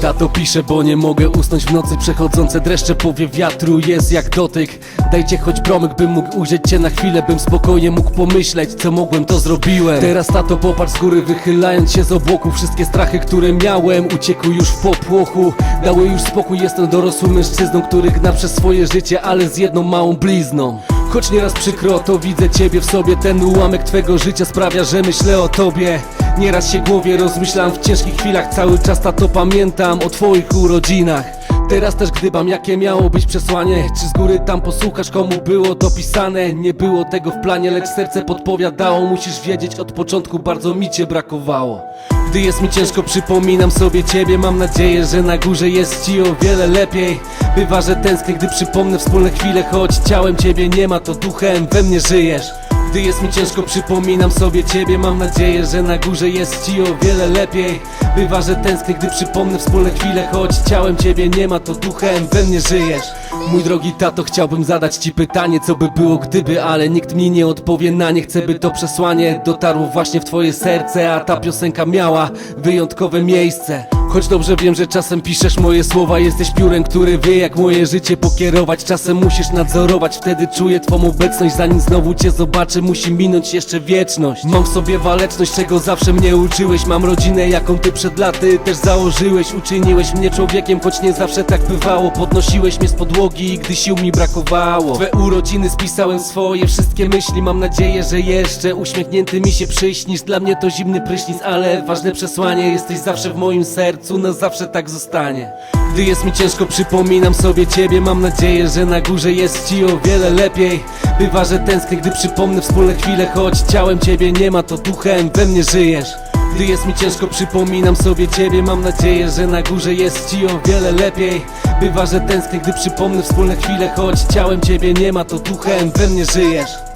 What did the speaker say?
tato piszę, bo nie mogę usnąć w nocy. Przechodzące dreszcze powie wiatru jest jak dotyk. Dajcie choć promyk, bym mógł ujrzeć cię na chwilę Bym spokojnie mógł pomyśleć, co mogłem to zrobiłem. Teraz tato popatrz z góry, wychylając się z obłoku. Wszystkie strachy, które miałem, uciekły już w popłochu. Dały już spokój, jestem dorosłym mężczyzną Który gna przez swoje życie, ale z jedną małą blizną Choć nieraz przykro, to widzę ciebie w sobie. Ten ułamek twego życia sprawia, że myślę o tobie. Nieraz się głowie rozmyślam w ciężkich chwilach. Cały czas tato pamiętam o twoich urodzinach Teraz też gdybam jakie miało być przesłanie. Czy z góry tam posłuchasz komu było to pisane? Nie było tego w planie, lecz serce podpowiadało. Musisz wiedzieć od początku bardzo mi cię brakowało. Gdy jest mi ciężko przypominam sobie ciebie. Mam nadzieję, że na górze jest ci o wiele lepiej. Bywa, że tęsknię, gdy przypomnę wspólne chwile Choć ciałem ciebie nie ma, to duchem we mnie żyjesz gdy jest mi ciężko przypominam sobie ciebie. Mam nadzieję, że na górze jest ci o wiele lepiej. Bywa, że tęsknię, gdy przypomnę wspólne chwile. Choć ciałem ciebie nie ma, to duchem we mnie żyjesz. Mój drogi tato, chciałbym zadać ci pytanie Co by było gdyby, ale nikt mi nie odpowie na nie. Chcę by to przesłanie dotarło właśnie w twoje serce A ta piosenka miała wyjątkowe miejsce Choć dobrze wiem, że czasem piszesz moje słowa Jesteś piórem, który wie jak moje życie pokierować. Czasem musisz nadzorować, wtedy czuję twą obecność Zanim znowu cię zobaczę, musi minąć jeszcze wieczność. Mam w sobie waleczność, czego zawsze mnie uczyłeś. Mam rodzinę, jaką ty przed laty też założyłeś. Uczyniłeś mnie człowiekiem, choć nie zawsze tak bywało. Podnosiłeś mnie z podłogi, gdy sił mi brakowało. Twe urodziny spisałem swoje wszystkie myśli. Mam nadzieję, że jeszcze uśmiechnięty mi się przyśnisz. Dla mnie to zimny prysznic, ale ważne przesłanie. Jesteś zawsze w moim sercu, na zawsze tak zostanie. Gdy jest mi ciężko, przypominam sobie ciebie. Mam nadzieję, że na górze jest ci o wiele lepiej. Bywa, że tęsknię, gdy przypomnę wspólne chwile Choć ciałem ciebie nie ma, to duchem we mnie żyjesz. Gdy jest mi ciężko, przypominam sobie ciebie. Mam nadzieję, że na górze jest ci o wiele lepiej. Bywa, że tęsknię, gdy przypomnę wspólne chwile Choć ciałem ciebie nie ma, to duchem we mnie żyjesz